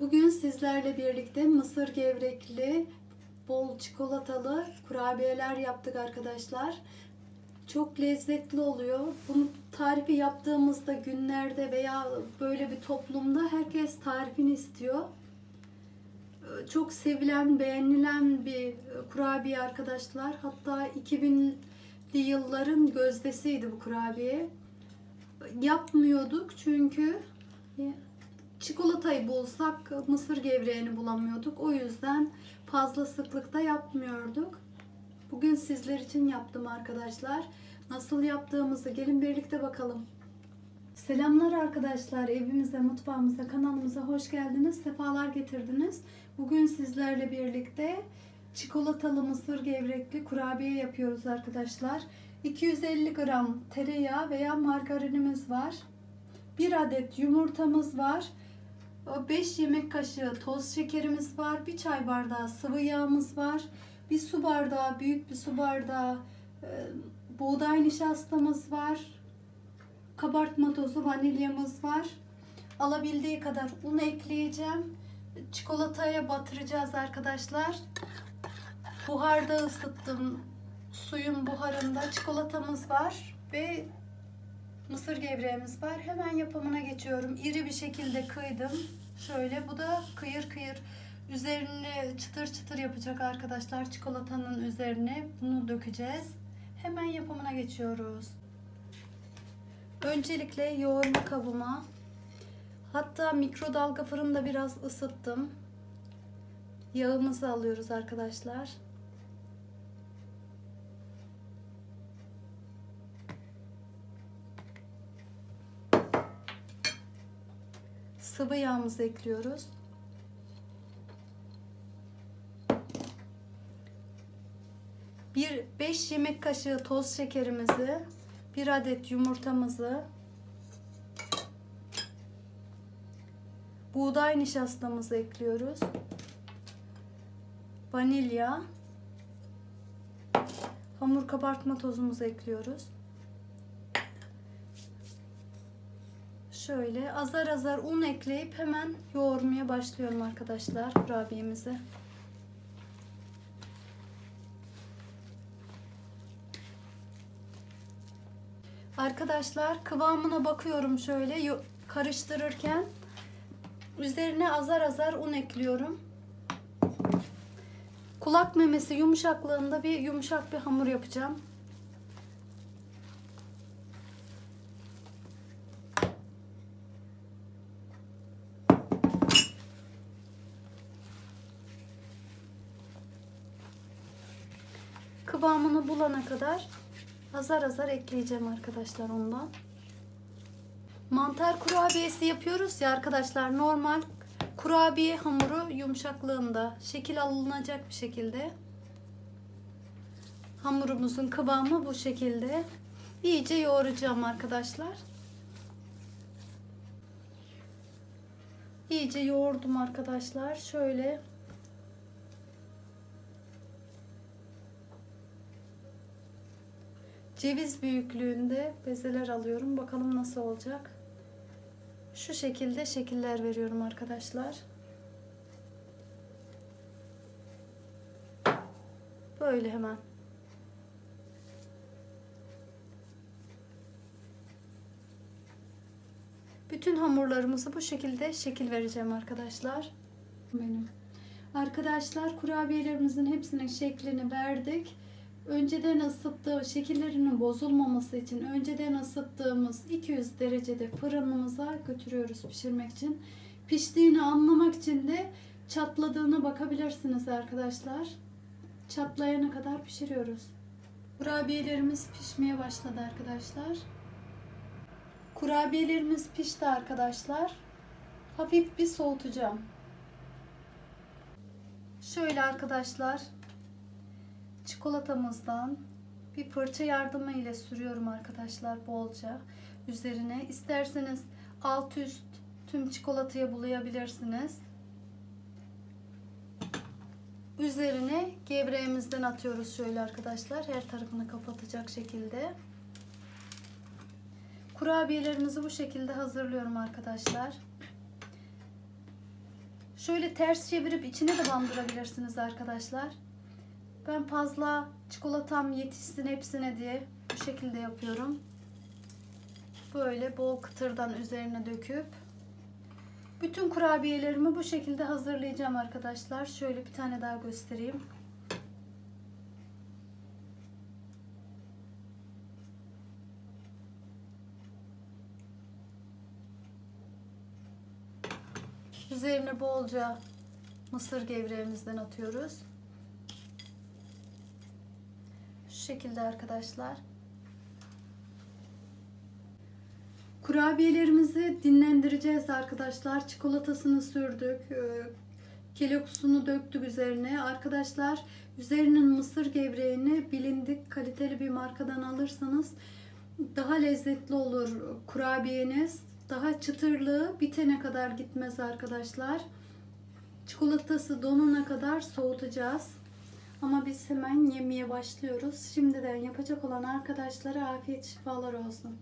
Bugün sizlerle birlikte mısır gevrekli, bol çikolatalı kurabiyeler yaptık arkadaşlar. Çok lezzetli oluyor. Bunu tarifi yaptığımızda günlerde veya böyle bir toplumda herkes tarifini istiyor. Çok sevilen, beğenilen bir kurabiye arkadaşlar. Hatta 2000'li yılların gözdesiydi bu kurabiye. Yapmıyorduk çünkü çikolatayı bulsak mısır gevreğini bulamıyorduk. O yüzden fazla sıklıkta yapmıyorduk. Bugün sizler için yaptım arkadaşlar. Nasıl yaptığımızı gelin birlikte bakalım. Selamlar arkadaşlar. Evimize, mutfağımıza, kanalımıza hoş geldiniz. Sefalar getirdiniz. Bugün sizlerle birlikte çikolatalı mısır gevrekli kurabiye yapıyoruz arkadaşlar. 250 gram tereyağı veya margarinimiz var. 1 adet yumurtamız var. 5 yemek kaşığı toz şekerimiz var. 1 çay bardağı sıvı yağımız var. 1 su bardağı, büyük bir su bardağı e, buğday nişastamız var. Kabartma tozu, vanilyamız var. Alabildiği kadar un ekleyeceğim. Çikolataya batıracağız arkadaşlar. Buharda ısıttım. Suyun buharında çikolatamız var ve mısır gevreğimiz var. Hemen yapımına geçiyorum. İri bir şekilde kıydım. Şöyle bu da kıyır kıyır üzerini çıtır çıtır yapacak arkadaşlar çikolatanın üzerine bunu dökeceğiz. Hemen yapımına geçiyoruz. Öncelikle yoğurma kabıma hatta mikrodalga fırında biraz ısıttım. Yağımızı alıyoruz arkadaşlar. Sıvı yağımızı ekliyoruz. Bir 5 yemek kaşığı toz şekerimizi, bir adet yumurtamızı, buğday nişastamızı ekliyoruz. Vanilya, hamur kabartma tozumuzu ekliyoruz. Şöyle azar azar un ekleyip hemen yoğurmaya başlıyorum arkadaşlar kurabiyemizi. Arkadaşlar kıvamına bakıyorum şöyle karıştırırken üzerine azar azar un ekliyorum. Kulak memesi yumuşaklığında bir yumuşak bir hamur yapacağım. Kıvamını bulana kadar azar azar ekleyeceğim arkadaşlar ondan. Mantar kurabiyesi yapıyoruz ya arkadaşlar normal kurabiye hamuru yumuşaklığında şekil alınacak bir şekilde hamurumuzun kıvamı bu şekilde iyice yoğuracağım arkadaşlar. İyice yoğurdum arkadaşlar. Şöyle ceviz büyüklüğünde bezeler alıyorum. Bakalım nasıl olacak. Şu şekilde şekiller veriyorum arkadaşlar. Böyle hemen. Bütün hamurlarımızı bu şekilde şekil vereceğim arkadaşlar. Benim. Arkadaşlar kurabiyelerimizin hepsinin şeklini verdik önceden ısıttığı şekillerinin bozulmaması için önceden ısıttığımız 200 derecede fırınımıza götürüyoruz pişirmek için. Piştiğini anlamak için de çatladığına bakabilirsiniz arkadaşlar. Çatlayana kadar pişiriyoruz. Kurabiyelerimiz pişmeye başladı arkadaşlar. Kurabiyelerimiz pişti arkadaşlar. Hafif bir soğutacağım. Şöyle arkadaşlar çikolatamızdan bir fırça yardımı ile sürüyorum arkadaşlar bolca üzerine. İsterseniz alt üst tüm çikolataya bulayabilirsiniz. Üzerine gevreğimizden atıyoruz şöyle arkadaşlar. Her tarafını kapatacak şekilde. Kurabiyelerimizi bu şekilde hazırlıyorum arkadaşlar. Şöyle ters çevirip içine de bandırabilirsiniz arkadaşlar. Ben fazla çikolatam yetişsin hepsine diye bu şekilde yapıyorum. Böyle bol kıtırdan üzerine döküp bütün kurabiyelerimi bu şekilde hazırlayacağım arkadaşlar. Şöyle bir tane daha göstereyim. Üzerine bolca mısır gevreğimizden atıyoruz. Şu şekilde arkadaşlar. Kurabiyelerimizi dinlendireceğiz arkadaşlar. Çikolatasını sürdük. e, Keloksunu döktük üzerine. Arkadaşlar üzerinin mısır gevreğini bilindik kaliteli bir markadan alırsanız daha lezzetli olur kurabiyeniz. Daha çıtırlığı bitene kadar gitmez arkadaşlar. Çikolatası donana kadar soğutacağız. Ama biz hemen yemeye başlıyoruz. Şimdiden yapacak olan arkadaşlara afiyet şifalar olsun.